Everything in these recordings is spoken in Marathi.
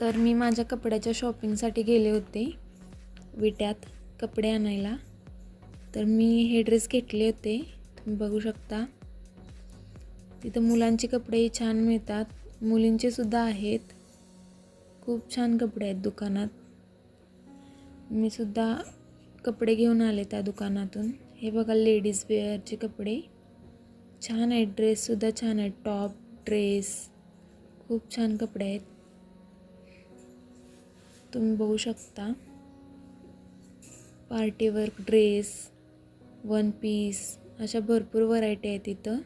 तर मी माझ्या कपड्याच्या शॉपिंगसाठी गेले होते. विट्यात कपडे आणायला. तर मी हे ड्रेस घेतले होते. तुम्ही बघू शकता. तिथं मुलांचे कपडेही छान मिळतात. मुलींचे सुद्धा आहेत. खूप छान कपडे आहेत दुकानात. मी सुद्धा कपडे घेऊन आले त्या दुकानातून. हे बघा लेडीज वेअरचे कपडे. छान आहेत ड्रेससुद्धा छान आहेत. टॉप ड्रेस खूप छान कपडे आहेत. तुम्ही बघू शकता. Party work dress one piece अशा भरपूर व्हरायटी आहेत इथं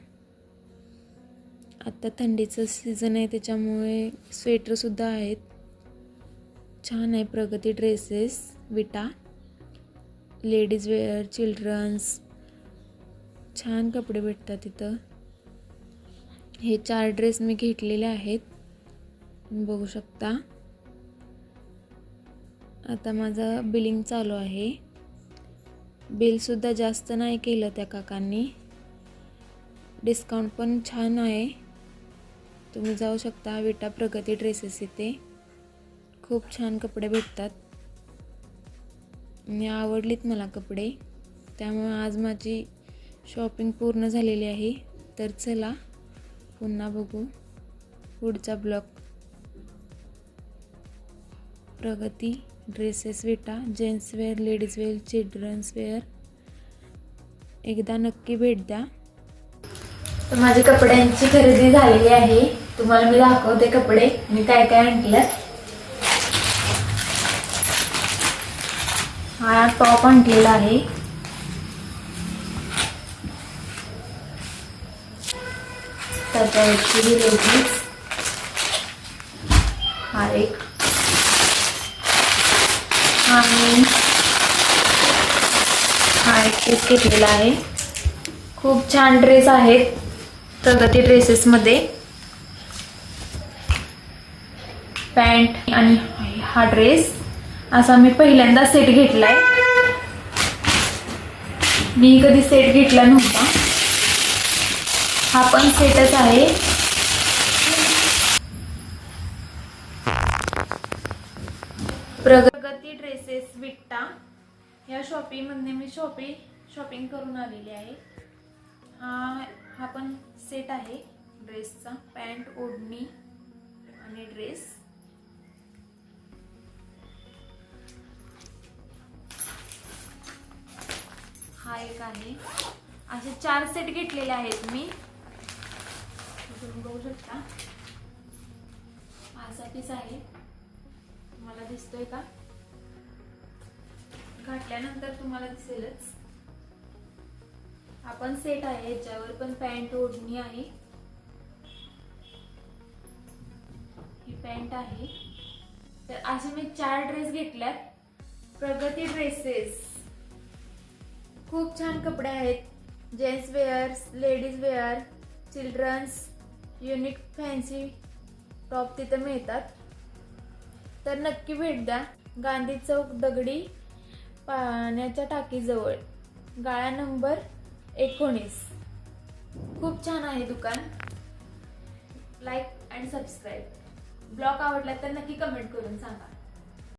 आत्ता थंडीचं सीझन आहे त्याच्यामुळे स्वेटरसुद्धा आहेत. छान आहे Pragati dresses Vita. Ladies wear children's छान कपडे भेटतात इथं हे चार ड्रेस मी घेतलेले आहेत. बघू शकता. आता माझं बिलिंग चालू आहे. बिलसुद्धा जास्त नाही केलं त्या काकांनी. डिस्काउंट पण छान आहे. तुम्ही जाऊ शकता विटा प्रगती ड्रेसेस इथे. खूप छान कपडे भेटतात. आणि आवडलीत मला कपडे. त्यामुळे आज माझी शॉपिंग पूर्ण झालेली आहे. तर चला पुन्हा बघू. पुढचा blog Pragati. Dresses Vita gents wear ladies wear children's wear. एकदा नक्की भेट द्या. तर माझी कपड्यांची खरेदी झालेली आहे. तुम्हाला मी दाखवते कपडे. मी काय काय आणलं हा टॉप आणलेला आहे. त्याच्यावरची लेडीज. हा एक हा हा एक पीस घेतलेला आहे. खूप छान ड्रेस आहेत प्रगती ड्रेसेसमध्ये पॅन्ट आणि हा ड्रेस असा मी पहिल्यांदा सेट घेतलाय. मी कधी सेट घेतला नव्हता. हा पण सेटच आहे. प्रग ड्रेसेस विट्टा ह्या शॉपिंगमध्ये मी शॉपिंग शॉपिंग करून आलेली आहे. हा हा पण सेट आहे ड्रेसचा पॅन्ट ओढणी आणि ड्रेस हा एक आहे. असे चार सेट घेतलेले आहेत मी. बघू शकता. हा असा पीस आहे. तुम्हाला दिसतोय का? घातल्यानंतर तुम्हाला दिसेलच. आपण सेट आहे याच्यावर पण पॅन्ट ओढणी आहे. ही पॅन्ट आहे. तर असे मी चार ड्रेस घेतल्यात. प्रगती ड्रेसेस खूप छान कपडे आहेत. Gents wear ladies wear children's unique fancy top तिथं मिळतात. तर नक्की भेट द्या. गांधी चौक दगडी पाण्याच्या टाकीजवळ. गाळा नंबर एकोणीस. खूप छान आहे दुकान. लाईक अँड सबस्क्राईब ब्लॉग आवडला तर नक्की कमेंट करून सांगा.